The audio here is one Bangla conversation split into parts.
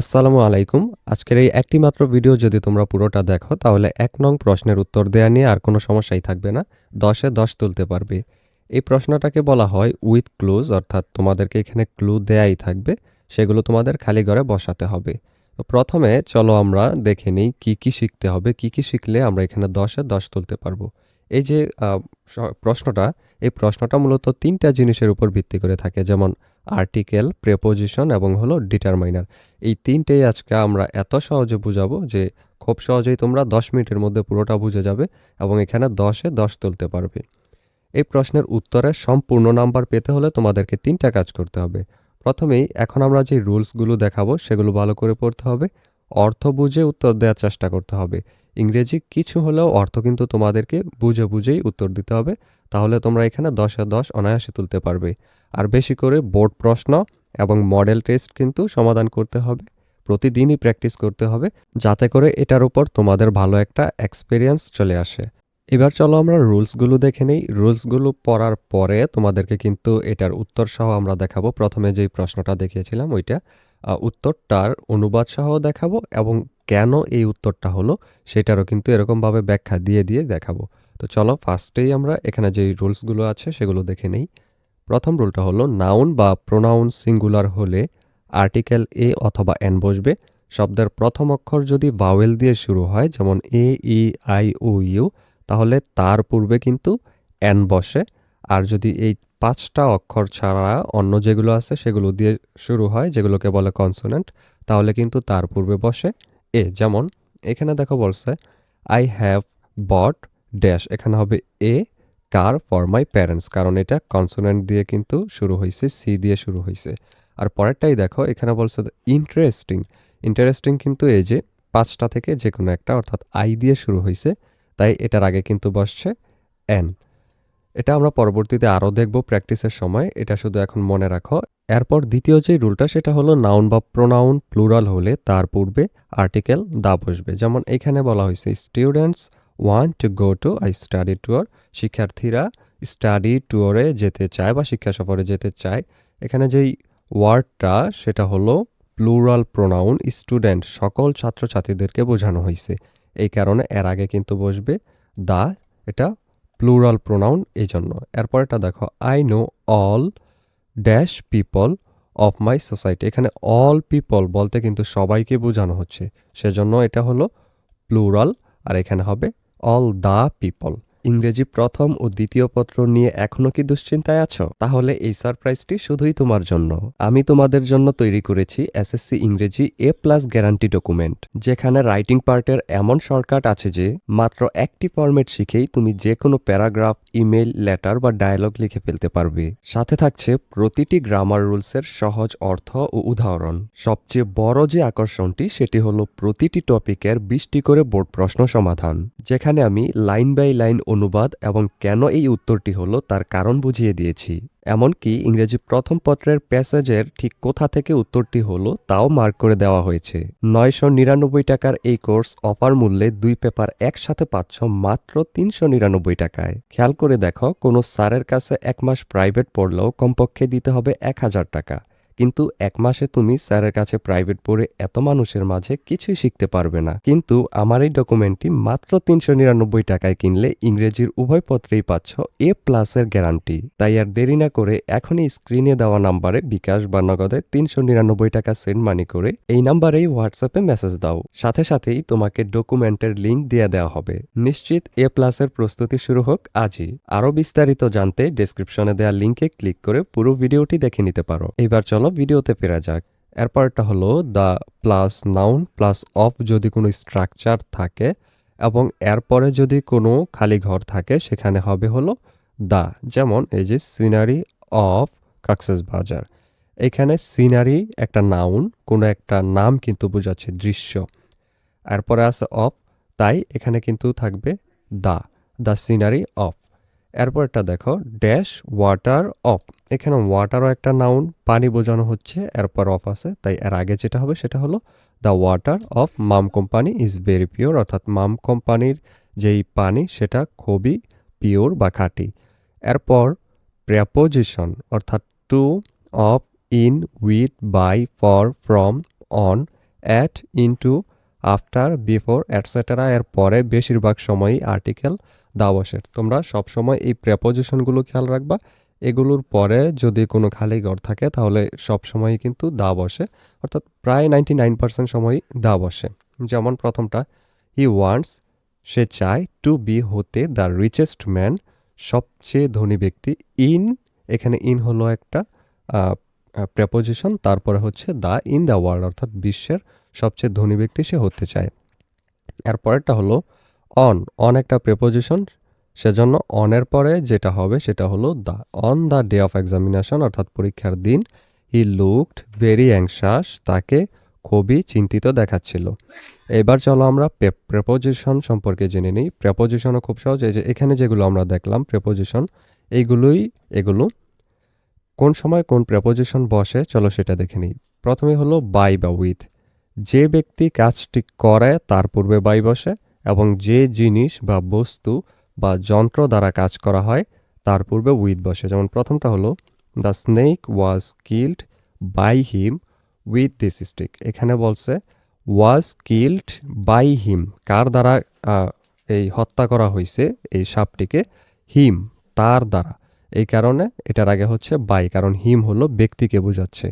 আসসালামু আলাইকুম। আজকের এই একটি মাত্র ভিডিও যদি তোমরা পুরোটা দেখো, তাহলে এক নং প্রশ্নের উত্তর দেয়া নিয়ে আর কোনো সমস্যাই থাকবে না। দশে দশ তুলতে পারবে। এই প্রশ্নটাকে বলা হয় উইথ ক্লুজ, অর্থাৎ তোমাদেরকে এখানে ক্লু দেয়াই থাকবে, সেগুলো তোমাদের খালি ঘরে বসাতে হবে। তো প্রথমে চলো আমরা দেখে নিই কী কী শিখতে হবে, কী কী শিখলে আমরা এখানে দশে দশ তুলতে পারব। এই যে প্রশ্নটা, এই প্রশ্নটা মূলত তিনটা জিনিসের উপর ভিত্তি করে থাকে। যেমন আর্টিকেল প্রেপোজিশন এবং হলো ডিটারমাইনার এই তিনটেই আজকে আমরা এত সহজে বুঝাবো যে খুব সহজেই তোমরা দশ মিনিটের মধ্যে পুরোটা বুঝে যাবে এবং এখানে দশে দশ তুলতে পারবে। এই প্রশ্নের উত্তরে সম্পূর্ণ নাম্বার পেতে হলে তোমাদেরকে তিনটা কাজ করতে হবে। প্রথমেই এখন আমরা যে রুলসগুলো দেখাবো সেগুলো ভালো করে পড়তে হবে। অর্থ বুঝে উত্তর দেওয়ার চেষ্টা করতে হবে। ইংরেজি কিছু হলেও অর্থ কিন্তু তোমাদেরকে বুঝে বুঝেই উত্তর দিতে হবে। তাহলে তোমরা এখানে দশে দশ অনায়াসে তুলতে পারবে। আর বেশি করে বোর্ড প্রশ্ন এবং মডেল টেস্ট কিন্তু সমাধান করতে হবে। প্রতিদিনই প্র্যাকটিস করতে হবে যাতে করে এটার উপর তোমাদের ভালো একটা এক্সপিরিয়েন্স চলে আসে। এবার চলো আমরা রুলসগুলো দেখে নেই। রুলসগুলো পড়ার পরে তোমাদেরকে কিন্তু এটার উত্তর সহ আমরা দেখাবো। প্রথমে যেই প্রশ্নটা দেখিয়েছিলাম ওইটা। উত্তরটার অনুবাদ সহ দেখাবো এবং কেন এই উত্তরটা হলো সেটারও কিন্তু এরকমভাবে ব্যাখ্যা দিয়ে দিয়ে দেখাবো। তো চলো ফার্স্টেই আমরা এখানে যেই রুলসগুলো আছে সেগুলো দেখে নেই। প্রথম রুলটা হলো নাউন বা প্রোনাউন সিঙ্গুলার হলে আর্টিকেল এ অথবা এন বসবে। শব্দের প্রথম অক্ষর যদি ভাওয়েল দিয়ে শুরু হয়, যেমন এ ই আই ও ইউ তাহলে তার পূর্বে কিন্তু এন বসে। আর যদি এই পাঁচটা অক্ষর ছাড়া অন্য যেগুলো আছে সেগুলো দিয়ে শুরু হয়, যেগুলোকে বলে কনসোনেন্ট তাহলে কিন্তু তার পূর্বে বসে এ। যেমন এখানে দেখো বলছে আই হ্যাভ বট ড্যাশ এখানে হবে এ কার ফর মাই প্যারেন্টস কারণ এটা কনসোনেন্ট দিয়ে কিন্তু শুরু হয়েছে সি দিয়ে শুরু হয়েছে আর পরেরটাই দেখো, এখানে বলছে ইন্টারেস্টিং ইন্টারেস্টিং কিন্তু এই যে পাঁচটা থেকে যে কোনো একটা, অর্থাৎ আই দিয়ে শুরু হয়েছে তাই এটার আগে কিন্তু বসছে এন এটা আমরা পরবর্তীতে আরও দেখব প্র্যাকটিসের সময়। এটা শুধু এখন মনে রাখো। এরপর দ্বিতীয় যে রুলটা, সেটা হলো নাউন বা প্রোনাউন প্লুরাল হলে তার পূর্বে আর্টিকেল দা বসবে। যেমন এখানে বলা হয়েছে students want to go to I study tour শিক্ষার্থীরা স্টাডি ট্যুরে যেতে চায় বা শিক্ষা সফরে যেতে চায়। এখানে যেই ওয়ার্ডটা সেটা হলো প্লুরাল প্রোনাউন স্টুডেন্ট সকল ছাত্রছাত্রীদেরকে বোঝানো হয়েছে। এই কারণে এর আগে কিন্তু বসবে। দা, এটা প্লুরাল প্রোনাউন এই জন্য এরপর এটা দেখো I know all dash people of my society এখানে অল পিপল বলতে কিন্তু সবাইকে বোঝানো হচ্ছে। সেজন্য এটা হলো প্লুরাল আর এখানে হবে অল দ্য পিপল ইংরেজি প্রথম ও দ্বিতীয় পত্র নিয়ে এখনও কি দুশ্চিন্তায় আছো? তাহলে এই সারপ্রাইজটি শুধুই তোমার জন্য। আমি তোমাদের জন্য তৈরি করেছি এসএসসি ইংরেজি এ প্লাস গ্যারান্টি ডকুমেন্ট, যেখানে রাইটিং পার্টের এমন শর্টকাট আছে যে, মাত্র একটি ফরম্যাট শিখেই তুমি যে কোনো প্যারাগ্রাফ ইমেল লেটার বা ডায়ালগ লিখে ফেলতে পারবে। সাথে থাকছে প্রতিটি গ্রামার রুলসের সহজ অর্থ ও উদাহরণ। সবচেয়ে বড় যে আকর্ষণটি, সেটি হলো প্রতিটি টপিকের বিশটি করে বোর্ড প্রশ্ন সমাধান, যেখানে আমি লাইন বাই লাইন অনুবাদ এবং কেন এই উত্তরটি হলো তার কারণ বুঝিয়ে দিয়েছি। এমনকি ইংরেজি প্রথম পত্রের প্যাসেজের ঠিক কোথা থেকে উত্তরটি হলো তাও মার্ক করে দেওয়া হয়েছে। নয়শো নিরানব্বই টাকার এই কোর্স অফার মূল্যে দুই পেপার একসাথে পাচ্ছ মাত্র তিনশো নিরানব্বই টাকায়। খেয়াল করে দেখো, কোনো স্যারের কাছে এক মাস প্রাইভেট পড়লেও কমপক্ষে দিতে হবে এক হাজার টাকা। কিন্তু এক মাসে তুমি স্যারের কাছে প্রাইভেট পড়ে এত মানুষের মাঝে কিছুই শিখতে পারবে না। কিন্তু আমার এই ডকুমেন্টটি মাত্র তিনশো নিরানব্বই টাকায় কিনলে ইংরেজির উভয় পত্রেই পাচ্ছ এ প্লাসের গ্যারান্টি তাই আর দেরি না করে এখনই স্ক্রিনে দেওয়া নাম্বারে বিকাশ বা নগদে তিনশো নিরানব্বই টাকা সেন্ড মানি করে এই নাম্বারেই হোয়াটসঅ্যাপে মেসেজ দাও। সাথে সাথেই তোমাকে ডকুমেন্টের লিঙ্ক দিয়ে দেওয়া হবে। নিশ্চিত এ প্লাসের প্রস্তুতি শুরু হোক আজই। আরও বিস্তারিত জানতে ডেসক্রিপশনে দেওয়া লিঙ্কে ক্লিক করে পুরো ভিডিওটি দেখে নিতে পারো। এবার চলো ভিডিওতে ফেরা যাক। এরপরটা হলো the plus noun plus of যদি কোনো স্ট্রাকচার থাকে এবং এরপরে যদি কোনো খালি ঘর থাকে সেখানে হবে হলো দা যেমন এই যে সিনারি অফ কাকসেস বাজার এখানে সিনারি একটা নাউন কোনো একটা নাম কিন্তু বোঝাচ্ছে দৃশ্য। এরপরে আছে অফ তাই এখানে কিন্তু থাকবে দা দ্য সিনারি অফ এরপরটা দেখো ড্যাশ ওয়াটার অফ এখানে ওয়াটারও একটা নাউন পানি বোঝানো হচ্ছে, এরপর অফ আছে। তাই এর আগে যেটা হবে সেটা হলো the water of Mum company is very pure অর্থাৎ মাম কোম্পানির যেই পানি, সেটা খুবই পিওর বা খাঁটি। এরপর প্রেপোজিশন অর্থাৎ to of in with by for from on at into after before etcetera এর পরে বেশিরভাগ সময়ই আর্টিকেল দা বসে তোমরা সবসময় এই প্রেপোজিশনগুলো খেয়াল রাখবা। এগুলোর পরে যদি কোনো খালি ঘর থাকে, তাহলে সবসময়ই কিন্তু দা বসে অর্থাৎ প্রায় নাইনটি নাইন পার্সেন্ট সময়ই দা বসে যেমন প্রথমটা হি ওয়ান্টস সে চায় টু বি হতে দ্য রিচেস্ট ম্যান সবচেয়ে ধনী ব্যক্তি ইন এখানে ইন হলো একটা প্রেপোজিশন তারপরে হচ্ছে দ্য ইন দ্য ওয়ার্ল্ড অর্থাৎ বিশ্বের সবচেয়ে ধনী ব্যক্তি সে হতে চায়। এরপরেরটা হলো, অন। অন একটা প্রেপোজিশন সেজন্য অনের পরে যেটা হবে সেটা হলো the on the day of examination অর্থাৎ পরীক্ষার দিন হি লুকড ভেরি অ্যাংশাস তাকে খুবই চিন্তিত দেখাচ্ছিল। এবার চলো আমরা প্রেপোজিশন সম্পর্কে জেনে নিই। প্রেপোজিশনও খুব সহজ, এই যে এখানে যেগুলো আমরা দেখলাম প্রেপোজিশন এইগুলোই, এগুলো। কোন সময় কোন প্রেপোজিশন বসে, চলো সেটা দেখে নিই। প্রথমে হলো বাই বা উইথ যে ব্যক্তি কাজটি করে, তার পূর্বে বাই বসে এবং যে জিনিস বা বস্তু বা যন্ত্র দ্বারা কাজ করা হয়, তার পূর্বে উইথ বসে। যেমন প্রথমটা হলো the snake was killed by him with this stick এখানে বলছে ওয়াজ কিল্ড বাই হিম কার দ্বারা এই হত্যা করা হয়েছে এই সাপটিকে? হিম তার দ্বারা। এই কারণে এটার আগে হচ্ছে বাই কারণ হিম হলো ব্যক্তিকে বোঝাচ্ছে।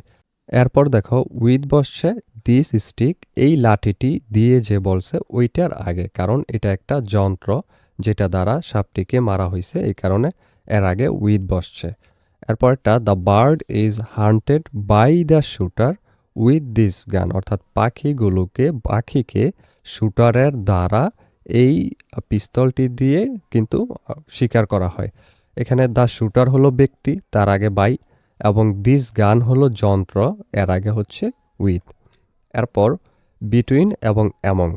এরপর দেখো উইথ বসছে দিস স্টিক, এই লাঠিটি দিয়ে যে বলছে ওইটার আগে, কারণ এটা একটা যন্ত্র যেটা দ্বারা সাপটিকে মারা হয়েছে, এই কারণে এর আগে উইথ বসছে। এরপরটা, the bird is hunted by the shooter with this gun অর্থাৎ পাখিগুলোকে, পাখিকে শুটারের দ্বারা এই পিস্তলটি দিয়ে কিন্তু শিকার করা হয়। এখানে, দ্য শুটার হলো ব্যক্তি, তার আগে বাই এবং দিস গান হলো যন্ত্র, এর আগে হচ্ছে উইথ এরপর বিটুইন এবং অ্যামং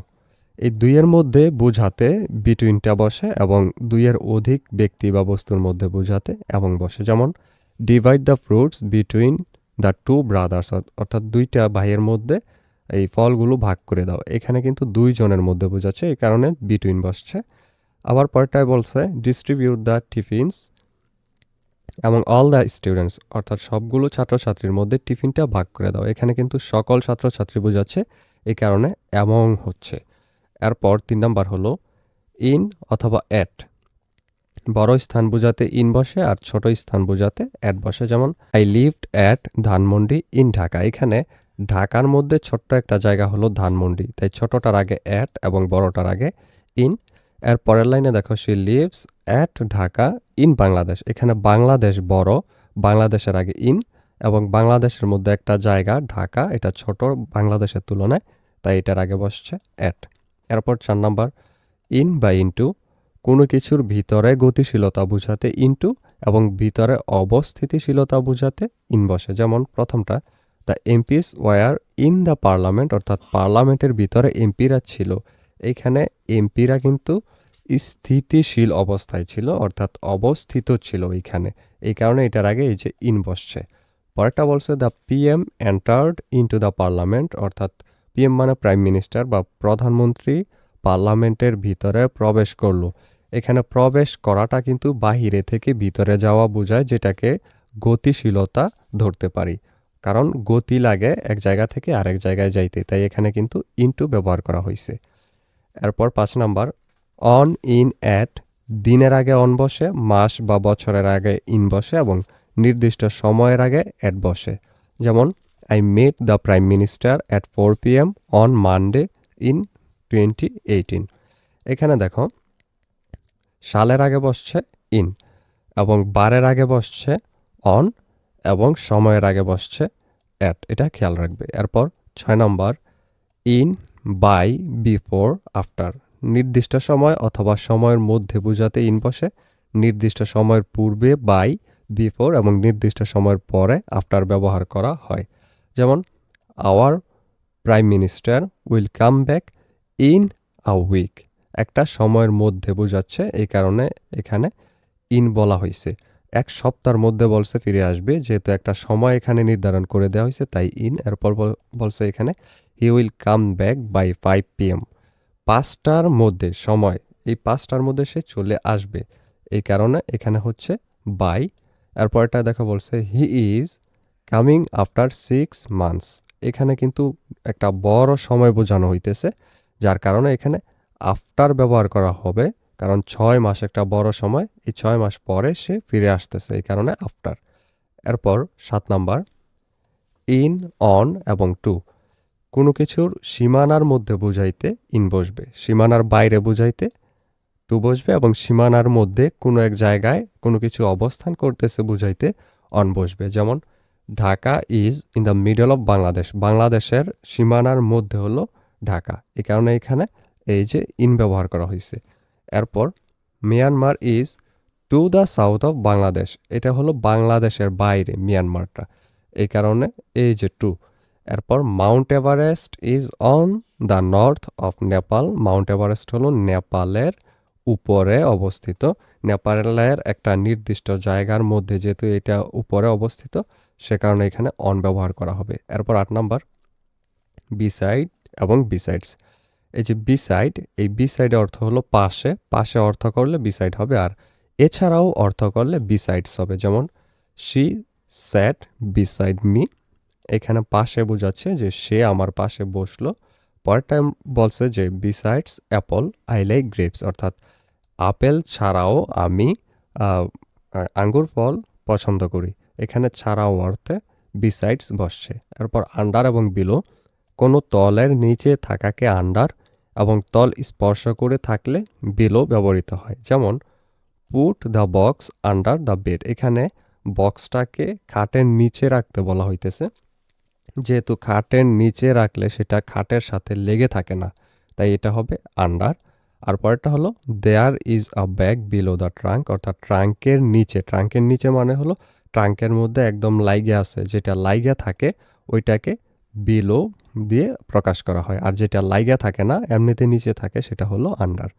এই দুইয়ের মধ্যে বোঝাতে বিটুইনটা বসে এবং দুইয়ের অধিক ব্যক্তি বা বস্তুর মধ্যে বোঝাতে এবং বসে। যেমন divide the fruits between the two brothers অর্থাৎ দুইটা ভাইয়ের মধ্যে এই ফলগুলো ভাগ করে দাও। এখানে কিন্তু দুইজনের মধ্যে বোঝাচ্ছে, এই কারণে বিটুইন বসছে। আবার পরটায় বলছে ডিস্ট্রিবিউট দ্য টিফিনস এবং অল দ্য স্টুডেন্টস অর্থাৎ সবগুলো ছাত্রছাত্রীর মধ্যে টিফিনটা ভাগ করে দাও। এখানে কিন্তু সকল ছাত্রছাত্রী বোঝাচ্ছে এই কারণে এমন হচ্ছে। এরপর তিন নাম্বার হলো ইন অথবা অ্যাট বড় স্থান বোঝাতে ইন বসে আর ছোট স্থান বোঝাতে অ্যাট বসে। যেমন I lived at Dhanmondi in Dhaka এখানে ঢাকার মধ্যে ছোট্ট একটা জায়গা হলো ধানমন্ডি তাই ছোটটার আগে অ্যাট এবং বড়টার আগে ইন এর পরের লাইনে দেখো she lives at Dhaka in Bangladesh এখানে বাংলাদেশ বড়, বাংলাদেশের আগে ইন এবং বাংলাদেশের মধ্যে একটা জায়গা, ঢাকা, এটা ছোট, বাংলাদেশের তুলনায়, তাই এটার আগে বসছে অ্যাট এরপর চার নাম্বার ইন বা ইনটু কোনো কিছুর ভিতরে গতিশীলতা বোঝাতে ইনটু এবং ভিতরে অবস্থিতিশীলতা বোঝাতে ইন বসে। যেমন প্রথমটা the MPs were in the parliament অর্থাৎ পার্লামেন্টের ভিতরে এমপিরা ছিল। এখানে এমপিরা কিন্তু স্থিতিশীল অবস্থায় ছিল, অর্থাৎ অবস্থিত ছিল এইখানে এই কারণে এটার আগে এই যে ইন বসছে। পরেরটা বলছে the PM entered into the parliament অর্থাৎ পিএম মানে প্রাইম মিনিস্টার বা প্রধানমন্ত্রী পার্লামেন্টের ভিতরে প্রবেশ করল। এখানে প্রবেশ করাটা কিন্তু বাহিরে থেকে ভিতরে যাওয়া বোঝায় যেটাকে গতিশীলতা ধরতে পারি। কারণ গতি লাগে এক জায়গা থেকে আরেক জায়গায় যাইতে, তাই এখানে কিন্তু ইনটু ব্যবহার করা হয়েছে এরপর পাঁচ নাম্বার অন ইন অ্যাট দিনের আগে অন বসে, মাস বা বছরের আগে ইন বসে এবং নির্দিষ্ট সময়ের আগে অ্যাট বসে। যেমন I met the prime minister at four P M on Monday in twenty eighteen এখানে দেখো, সালের আগে বসছে ইন এবং বারের আগে বসছে অন এবং সময়ের আগে বসছে অ্যাট এটা খেয়াল রাখবে। এরপর ছয় number in by before after নির্দিষ্ট সময় অথবা সময়ের মধ্যে বোঝাতে ইন বসে, নির্দিষ্ট সময়ের পূর্বে বাই বিফোর এবং নির্দিষ্ট সময়ের পরে আফটার ব্যবহার করা হয়। যেমন our prime minister will come back in a week একটা সময়ের মধ্যে বোঝাচ্ছে, এই কারণে এখানে ইন বলা হয়েছে এক সপ্তাহের মধ্যে বলছে ফিরে আসবে, যেহেতু একটা সময় এখানে নির্ধারণ করে দেওয়া হয়েছে তাই ইন এরপর বলছে এখানে he will come back by five P M পাঁচটার মধ্যে সময়, এই পাঁচটার মধ্যে সে চলে আসবে। এই কারণে এখানে হচ্ছে বাই এরপরটা দেখা বলছে he is coming after six months এখানে কিন্তু একটা বড় সময় বোঝানো হইতেছে, যার কারণে এখানে আফটার ব্যবহার করা হবে, কারণ ছয় মাস একটা বড় সময়, এই ছয় মাস পরে সে ফিরে আসতেছে, এই কারণে আফটার এরপর সাত নাম্বার ইন অন এবং টু কোনো কিছুর সীমানার মধ্যে বুঝাইতে ইন বসবে। সীমানার বাইরে বুঝাইতে টু বসবে এবং সীমানার মধ্যে কোনো এক জায়গায় কোনো কিছু অবস্থান করতেছে বুঝাইতে অন বসবে। যেমন, Dhaka is in the middle of Bangladesh বাংলাদেশের সীমানার মধ্যে হলো ঢাকা। এই কারণে এখানে এই যে ইন ব্যবহার করা হয়েছে এরপর Myanmar is to the south of Bangladesh এটা হলো বাংলাদেশের বাইরে মিয়ানমারটা এই কারণে এই যে টু এরপর Mount Everest is on the north of Nepal. Mount Everest হলো নেপালের উপরে অবস্থিত। নেপালের একটা নির্দিষ্ট জায়গার মধ্যে যেহেতু এটা উপরে অবস্থিত, সে কারণে এখানে অন ব্যবহার করা হবে। এরপর আট নাম্বার বিসাইড এবং বিসাইডস এই যে বিসাইড এই বিসাইড অর্থ হলো পাশে। পাশে অর্থ করলে বিসাইড হবে আর এছাড়াও অর্থ করলে বিসাইডস হবে। যেমন শি স্যাট বিসাইড মি এখানে পাশে বোঝাচ্ছে যে সে আমার পাশে বসল। পরের টাইম বলছে যে besides apple I like grapes অর্থাৎ আপেল ছাড়াও আমি আঙ্গুর ফল পছন্দ করি। এখানে ছাড়াও অর্থে বিসাইডস বসছে। এরপর আন্ডার এবং বিলো কোনো তলের নিচে থাকাকে আন্ডার এবং তল স্পর্শ করে থাকলে বিলো ব্যবহৃত হয়। যেমন put the box under the bed এখানে বক্সটাকে খাটের নিচে রাখতে বলা হইতেছে। যেহেতু খাটের নিচে রাখলে সেটা খাটের সাথে লেগে থাকে না, তাই এটা হবে আন্ডার আর পরেরটা হলো there is a bag below the trunk অর্থাৎ ট্রাঙ্কের নিচে। ট্রাঙ্কের নিচে মানে হলো, ট্রাঙ্কের মধ্যে একদম লাইগে আছে। যেটা লাইগে থাকে, ওইটাকে বিলো দিয়ে প্রকাশ করা হয়। আর যেটা লাইগা থাকে না, এমনিতে নিচে থাকে, সেটা হলো আন্ডার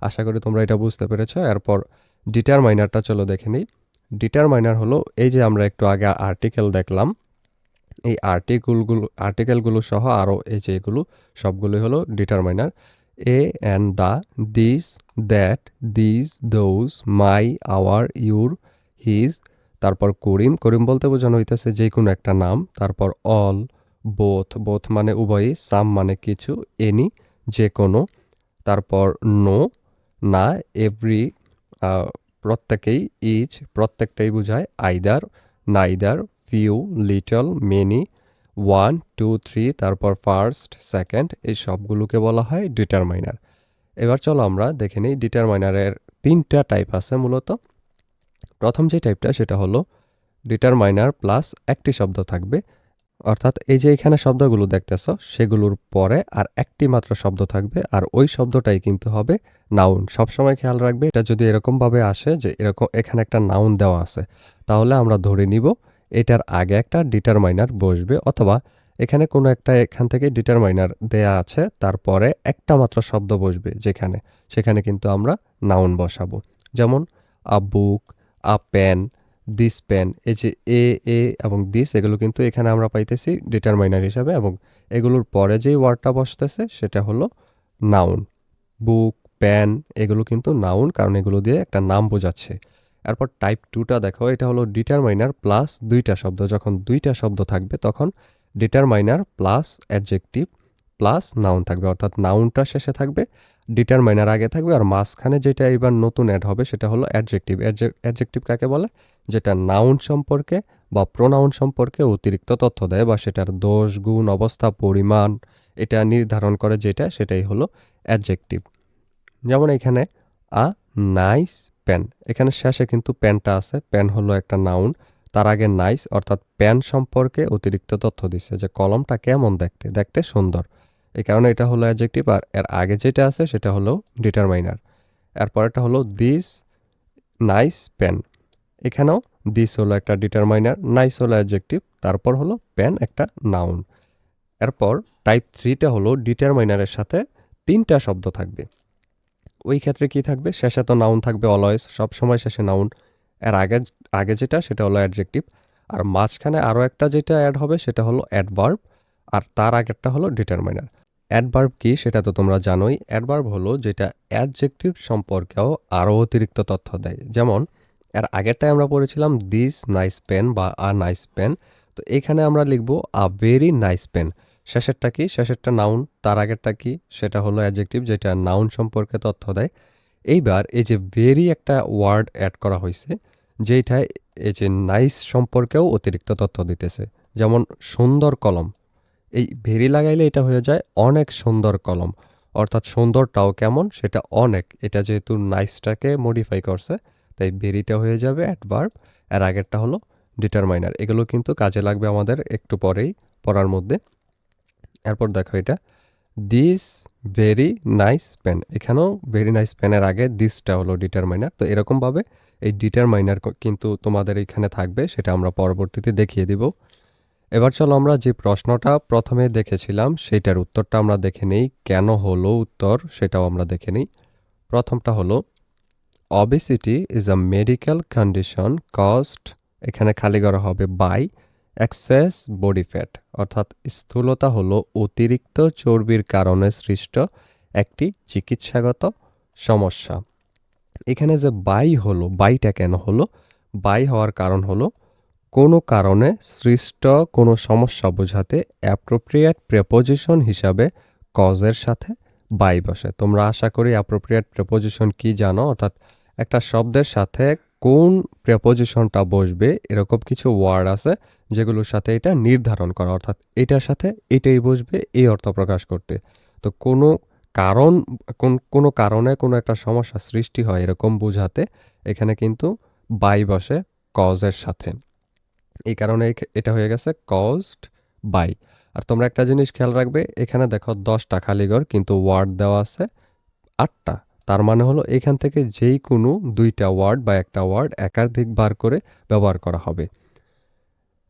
আশা করি তোমরা এটা বুঝতে পেরেছ। এরপর ডিটারমাইনারটা চলো দেখে নিই। ডিটারমাইনার হলো, এই যে আমরা একটু আগে আর্টিকেল দেখলাম এই আর্টিকেলগুলো আর্টিকেলগুলো সহ আরও এই যে এগুলো, সবগুলোই হলো determiner a and the this that this those my our your his তারপর করিম করিম বলতে বোঝানো হইতেছে যে কোনো একটা নাম, তারপর অল বোথ বোথ মানে উভয়ই সাম মানে কিছু এনি যে কোনো, তারপর নো না এভরি প্রত্যেকেই ইচ প্রত্যেকটাই বোঝায় either neither few little many one two three তারপর ফার্স্ট সেকেন্ড এই সবগুলোকে বলা হয় ডিটারমাইনার এবার চলো আমরা দেখে নিই ডিটারমাইনারের তিনটা টাইপ আছে মূলত। প্রথম যে টাইপটা সেটা হলো ডিটারমাইনার প্লাস একটি শব্দ থাকবে। অর্থাৎ এই যে এখানে শব্দগুলো দেখতেছ, সেগুলোর পরে আর একটি মাত্র শব্দ থাকবে, আর ওই শব্দটাই কিন্তু হবে নাউন সবসময় খেয়াল রাখবে, এটা যদি এরকমভাবে আসে যে এরকম, এখানে একটা নাউন দেওয়া আছে, তাহলে আমরা ধরে নিব এটার আগে একটা ডিটারমাইনার বসবে অথবা এখানে কোনো একটা এখান থেকে ডিটারমাইনার দেয়া আছে, তারপরে একটা মাত্র শব্দ বসবে যেখানে। সেখানে কিন্তু আমরা নাউন বসাবো। যেমন a book a pen this pen এই যে এ এ এবং দিস এগুলো কিন্তু এখানে আমরা পাইতেছি ডিটারমাইনার হিসাবে এবং এগুলোর পরে যেই ওয়ার্ডটা বসতেছে সেটা হলো নাউন বুক পেন এগুলো কিন্তু নাউন কারণ এগুলো দিয়ে একটা নাম বোঝাচ্ছে। এরপর টাইপ টুটা দেখো, এটা হলো ডিটারমাইনার প্লাস দুইটা শব্দ। যখন দুইটা শব্দ থাকবে, তখন determiner plus adjective plus noun থাকবে। অর্থাৎ নাউনটা শেষে থাকবে ডিটারমাইনার আগে থাকবে, আর মাঝখানে যেটা এবার নতুন অ্যাড হবে, সেটা হলো অ্যাডজেক্টিভ অ্যাডজেক্টিভ কাকে বলে? যেটা নাউন সম্পর্কে বা প্রোনাউন সম্পর্কে অতিরিক্ত তথ্য দেয়, বা সেটার দোষ, গুণ, অবস্থা, পরিমাণ, এটা নির্ধারণ করে যেটা, সেটাই হলো অ্যাডজেক্টিভ যেমন এখানে আ নাইস পেন এখানে শেষে কিন্তু পেনটা আছে। পেন হলো একটা নাউন তার আগে নাইস অর্থাৎ পেন সম্পর্কে অতিরিক্ত তথ্য দিচ্ছে যে কলমটা কেমন দেখতে দেখতে সুন্দর। এই কারণে এটা হলো অ্যাডজেক্টিভ আর এর আগে যেটা আছে সেটা হলো ডিটারমাইনার এরপরেরটা হলো দিস নাইস পেন এখানেও দিস হলো একটা ডিটারমাইনার নাইস হলো অ্যাডজেক্টিভ তারপর হলো পেন একটা নাউন এরপর টাইপ থ্রিটা হলো ডিটারমাইনারের সাথে তিনটা শব্দ থাকবে। ওই ক্ষেত্রে কি থাকবে? শেষে তো নাউন থাকবে অলওয়েজ সব সময় শেষে নাউন এর আগে আগে যেটা, সেটা হলো অ্যাডজেক্টিভ আর মাঝখানে আরও একটা যেটা অ্যাড হবে, সেটা হলো অ্যাডভার্ব আর তার আগেরটা হলো ডিটারমাইনার অ্যাডভার্ব কি, সেটা তো তোমরা জানোই। অ্যাডভার্ব হলো যেটা অ্যাডজেক্টিভ সম্পর্কেও আরও অতিরিক্ত তথ্য দেয়। যেমন, এর আগেরটায় আমরা পড়েছিলাম দিস নাইস পেন বা আ নাইস পেন তো এখানে আমরা লিখব আ ভেরি নাইস পেন শেষেরটা কি? শেষেরটা নাউন তার আগেরটা কি? সেটা হলো অ্যাডজেক্টিভ যেটা নাউন সম্পর্কে তথ্য দেয়। এইবার এই যে ভেরি একটা ওয়ার্ড অ্যাড করা হয়েছে যেটা এই যে নাইস সম্পর্কেও অতিরিক্ত তথ্য দিতেছে। যেমন সুন্দর কলম। এই ভেরি লাগাইলে এটা হয়ে যায় অনেক সুন্দর কলম। অর্থাৎ সুন্দরটাও কেমন? সেটা অনেক। এটা যেহেতু নাইসটাকে মডিফাই করছে, তাই ভেরিটা হয়ে যাবে অ্যাডভার্ব আর আগেরটা হলো ডিটারমাইনার এগুলো কিন্তু কাজে লাগবে আমাদের একটু পরেই, পড়ার মধ্যে। এরপর দেখো এটা। দিস ভেরি নাইস পেন এখানেও ভেরি নাইস পেনের আগে দিসটা হলো ডিটারমাইনার তো এরকমভাবে এই ডিটারমাইনার কিন্তু তোমাদের এখানে থাকবে, সেটা আমরা পরবর্তীতে দেখিয়ে দিব। এবার চলো আমরা যে প্রশ্নটা প্রথমে দেখেছিলাম সেটার উত্তরটা আমরা দেখে নেই। কেন হলো উত্তর, সেটাও আমরা দেখে নিই। প্রথমটা হলো obesity is a medical condition caused এখানে খালি করা হবে বাই এক্সেস বডি ফ্যাট অর্থাৎ স্থূলতা হলো অতিরিক্ত চর্বির কারণে সৃষ্ট একটি চিকিৎসাগত সমস্যা। এখানে যে বাই হলো, বাইটা কেন হলো? বাই হওয়ার কারণ হলো কোনো কারণে সৃষ্ট কোনো সমস্যা বোঝাতে অ্যাপ্রোপ্রিয়েট প্রেপোজিশন হিসাবে কজের সাথে বাই বসে। তোমরা আশা করি অ্যাপ্রোপ্রিয়েট প্রেপোজিশন কি জানো? অর্থাৎ একটা শব্দের সাথে কোন প্রেপোজিশনটা বসবে, এরকম কিছু ওয়ার্ড আছে যেগুলোর সাথে এটা নির্ধারণ করা, অর্থাৎ এটার সাথে এটাই বসবে, এই অর্থ প্রকাশ করতে। তো কোনো কারণ, কোন, কোনো কারণে কোনো একটা সমস্যা সৃষ্টি হয় এরকম বোঝাতে এখানে কিন্তু বাই বসে কজের সাথে। এই কারণে এটা হয়ে গেছে কজড বাই আর তোমরা একটা জিনিস খেয়াল রাখবে, এখানে দেখো দশটা খালিগর কিন্তু ওয়ার্ড দেওয়া আছে আটটা। তার মানে হলো এখান থেকে যেই কোনো দুইটা ওয়ার্ড বা একটা ওয়ার্ড একাধিকবার করে ব্যবহার করা হবে।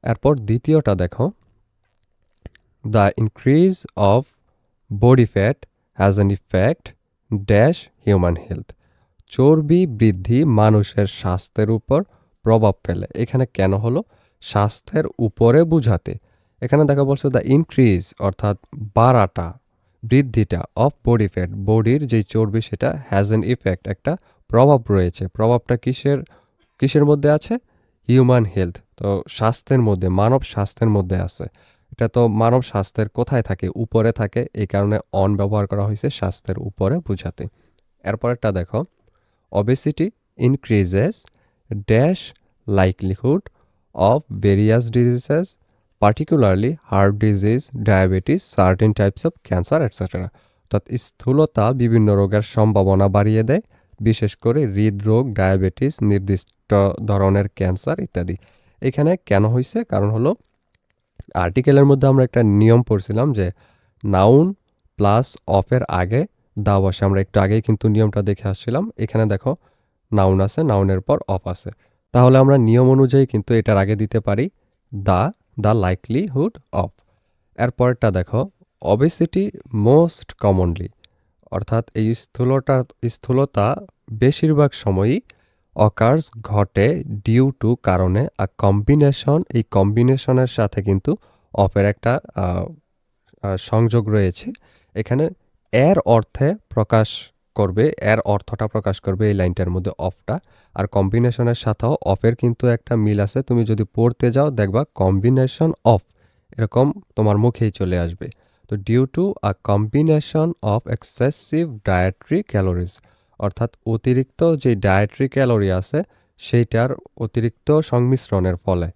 এরপর দ্বিতীয়টা দেখো। The increase of body fat has an effect dash human health চর্বি বৃদ্ধি মানুষের স্বাস্থ্যের উপর প্রভাব ফেলে। এখানে কেন হলো? স্বাস্থ্যের উপরে বুঝাতে। এখানে দেখা বলছে দ্য ইনক্রিজ অর্থাৎ বাড়াটা, বৃদ্ধিটা অফ বডি ফ্যাট বডির যে চর্বি সেটা হ্যাজ এন ইফেক্ট একটা প্রভাব রয়েছে। প্রভাবটা কিসের কিসের মধ্যে আছে? হিউম্যান হেলথ তো স্বাস্থ্যের মধ্যে, মানব স্বাস্থ্যের মধ্যে আছে। এটা তো মানব স্বাস্থ্যের কোথায় থাকে? উপরে থাকে। এই কারণে অন ব্যবহার করা হয়েছে স্বাস্থ্যের উপরে বুঝাতে। এরপরেরটা দেখো। Obesity increases dash likelihood of various diseases particularly heart disease diabetes certain types of cancer etcetera অর্থাৎ স্থূলতা বিভিন্ন রোগের সম্ভাবনা বাড়িয়ে দেয়, বিশেষ করে হৃদরোগ ডায়াবেটিস নির্দিষ্ট ধরনের ক্যান্সার ইত্যাদি। এখানে কেন হয়েছে কারণ হলো আর্টিকেলের মধ্যে আমরা একটা নিয়ম পড়ছিলাম যে নাউন প্লাস অফের আগে দা বসে আমরা একটু আগেই কিন্তু নিয়মটা দেখে আসছিলাম। এখানে দেখো নাউন আছে নাউনের পর অফ আছে। তাহলে আমরা নিয়ম অনুযায়ী কিন্তু এটার আগে দিতে পারি দা দ্য লাইকলিহুড অফ এরপরটা দেখো অবেসিটি মোস্ট কমনলি অর্থাৎ এই স্থূলতা স্থূলতা বেশিরভাগ সময়ই অকার্স ঘটে ডিউ টু কারণে। আ কম্বিনেশন এই কম্বিনেশনের সাথে কিন্তু অফের একটা সংযোগ রয়েছে। এখানে এর অর্থে প্রকাশ করবে, এর অর্থটা প্রকাশ করবে এই লাইনটার মধ্যে অফটা আর কম্বিনেশনের সাথেও অফের কিন্তু একটা মিল আছে। তুমি যদি পড়তে যাও, দেখবা কম্বিনেশন অফ এরকম তোমার মুখেই চলে আসবে। তো due to a combination of excessive dietary calories অর্থাৎ অতিরিক্ত যে ডায়েট্রি ক্যালোরি আছে, সেইটার অতিরিক্ত সংমিশ্রণের ফলে।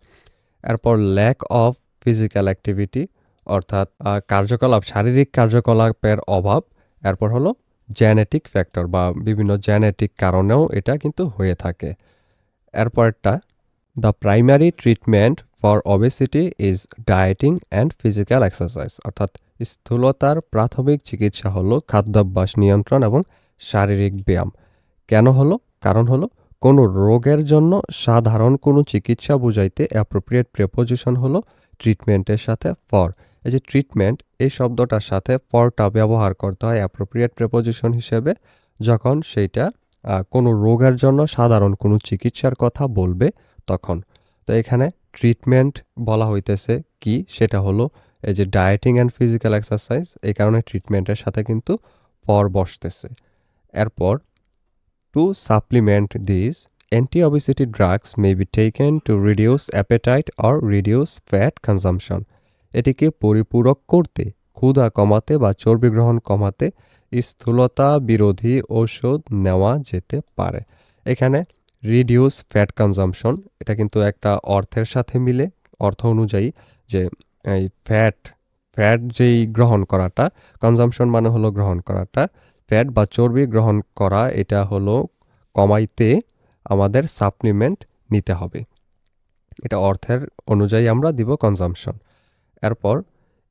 এরপর ল্যাক অফ ফিজিক্যাল অ্যাক্টিভিটি অর্থাৎ কার্যকলাপ, শারীরিক কার্যকলাপের অভাব। এরপর হলো জেনেটিক ফ্যাক্টর বা বিভিন্ন জেনেটিক কারণেও এটা কিন্তু হয়ে থাকে। এরপরটা the primary treatment for obesity is dieting and physical exercise অর্থাৎ স্থূলতার প্রাথমিক চিকিৎসা হলো খাদ্যাভ্যাস নিয়ন্ত্রণ এবং শারীরিক ব্যায়াম। কেন হলো? কারণ হলো, কোনো রোগের জন্য সাধারণ কোনো চিকিৎসা বুঝাইতে অ্যাপ্রোপ্রিয়েট প্রেপোজিশন হলো ট্রিটমেন্টের সাথে ফর এই যে ট্রিটমেন্ট এই শব্দটার সাথে ফরটা ব্যবহার করতে হয় অ্যাপ্রোপ্রিয়েট প্রেপোজিশন হিসেবে, যখন সেইটা কোনো রোগের জন্য সাধারণ কোনো চিকিৎসার কথা বলবে তখন। তো এখানে ট্রিটমেন্ট বলা হইতেছে কি? সেটা হলো এই যে ডায়েটিং অ্যান্ড ফিজিক্যাল এক্সারসাইজ এই কারণে ট্রিটমেন্টের সাথে কিন্তু ফর বসতেছে। এরপর to supplement this anti-obesity drugs may be taken to reduce appetite or reduce fat consumption. এটিকে পরিপূরক করতে, ক্ষুধা কমাতে বা চর্বি গ্রহণ কমাতে স্থূলতা বিরোধী ঔষধ নেওয়া যেতে পারে। এখানে রিডিউস ফ্যাট কনজাম্পশন এটা কিন্তু একটা অর্থের সাথে মিলে, অর্থ অনুযায়ী যে, এই ফ্যাট ফ্যাট যেই গ্রহণ করাটা কনজাম্পশন মানে হলো গ্রহণ করাটা ফ্যাট বা চর্বি গ্রহণ করা এটা হলো কমাইতে আমাদের সাপ্লিমেন্ট নিতে হবে। এটা অর্থের অনুযায়ী আমরা দিব কনজামশন এরপর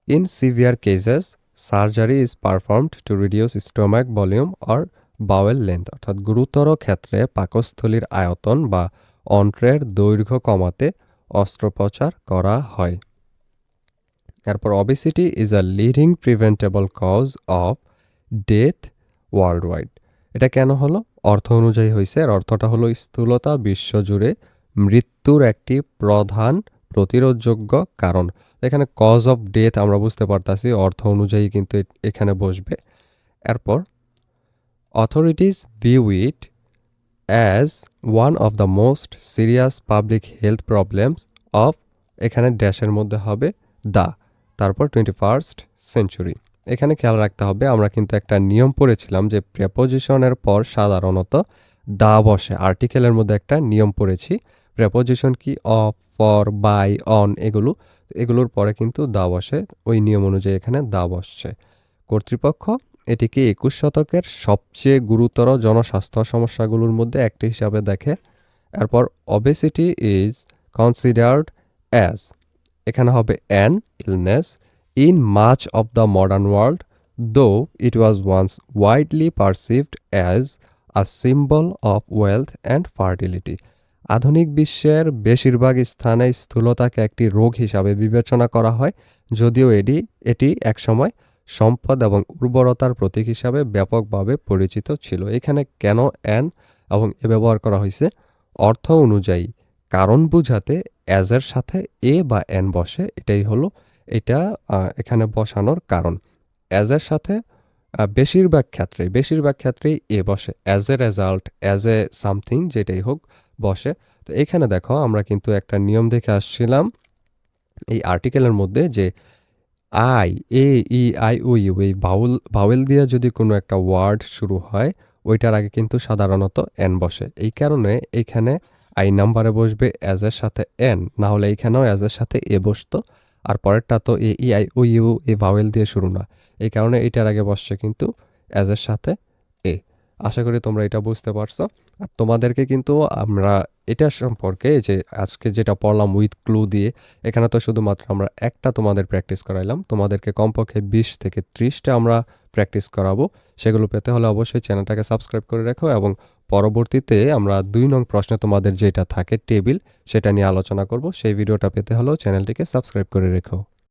in severe cases surgery is performed to reduce stomach volume or bowel length অর্থাৎ গুরুতর ক্ষেত্রে পাকস্থলীর আয়তন বা অন্ত্রের দৈর্ঘ্য কমাতে অস্ত্রোপচার করা হয়। এরপর obesity is a leading preventable cause of death world wide এটা কেন হলো? অর্থ অনুযায়ী হয়েছে আর অর্থটা হলো স্থূলতা বিশ্বজুড়ে মৃত্যুর একটি প্রধান প্রতিরোধযোগ্য কারণ। এখানে কজ অফ ডেথ আমরা বুঝতে পারতাছি, অর্থ অনুযায়ী কিন্তু এখানে বসবে। এরপর authorities view it as one of the most serious public health problems of এখানে ড্যাশের মধ্যে হবে দা তারপর টোয়েন্টি ফার্স্ট সেঞ্চুরি এখানে খেয়াল রাখতে হবে, আমরা কিন্তু একটা নিয়ম পড়েছিলাম যে প্রেপোজিশনের পর সাধারণত দা বসে। আর্টিকেলের মধ্যে একটা নিয়ম পড়েছি প্রেপোজিশন কি অফ ফর, বাই, অন এগুলো, এগুলোর পরে কিন্তু দা বসে, ওই নিয়ম অনুযায়ী এখানে দা বসছে। কর্তৃপক্ষ, এটিকে একুশ শতকের সবচেয়ে গুরুতর জনস্বাস্থ্য সমস্যাগুলোর মধ্যে একটি হিসাবে দেখে। এরপর অবেসিটি ইজ কনসিডার্ড অ্যাজ এখানে হবে an illness in much of the modern world though it was once widely perceived as a symbol of wealth and fertility আধুনিক বিশ্বের বেশিরভাগ স্থানে স্থূলতাকে একটি রোগ হিসাবে বিবেচনা করা হয়, যদিও এটি এটি একসময় সম্পদ এবং উর্বরতার প্রতীক হিসাবে ব্যাপকভাবে পরিচিত ছিল। এখানে কেন অ্যান এবং এ ব্যবহার করা হয়েছে? অর্থ অনুযায়ী, কারণ বুঝাতে অ্যাজের সাথে এ বা এন বসে, এটাই হলো এটা এখানে বসানোর কারণ। অ্যাজের সাথে বেশিরভাগ ক্ষেত্রে বেশিরভাগ ক্ষেত্রেই এ বসে। As a result as a something যেটাই হোক, বসে। তো এখানে দেখো, আমরা কিন্তু একটা নিয়ম দেখে আসছিলাম। এই আর্টিকেলের মধ্যে যে I A E I O U এই বাউল বাউল দিয়ে যদি কোনো একটা ওয়ার্ড শুরু হয়, ওইটার আগে কিন্তু সাধারণত এন বসে। এই কারণে এইখানে আই নাম্বারে বসবে অ্যাজ এর সাথে এন না হলে এইখানেও অ্যাজ এর সাথে এ বসতো। আর পরেরটা তো A E I, O, U এই ভাওয়েল দিয়ে শুরু না। এই কারণে এটার আগে বসছে কিন্তু অ্যাজ এর সাথে এ। আশা করি তোমরা এটা বুঝতে পারছ। আর তোমাদেরকে কিন্তু আমরা এটা সম্পর্কে যে আজকে যেটা পড়লাম উইথ ক্লু দিয়ে, এখানে তো শুধুমাত্র আমরা একটা তোমাদের প্র্যাকটিস করাইলাম। তোমাদেরকে কমপক্ষে বিশ থেকে ত্রিশটা আমরা প্র্যাকটিস করাবো। সেগুলো পেতে হলে অবশ্যই চ্যানেলটাকে সাবস্ক্রাইব করে রাখো এবং পরবর্তীতে আমরা দুই নং প্রশ্নে তোমাদের যেটা থাকে, টেবিল, সেটা নিয়ে আলোচনা করব। সেই ভিডিওটা পেতে হলেও চ্যানেলটিকে সাবস্ক্রাইব করে রেখো।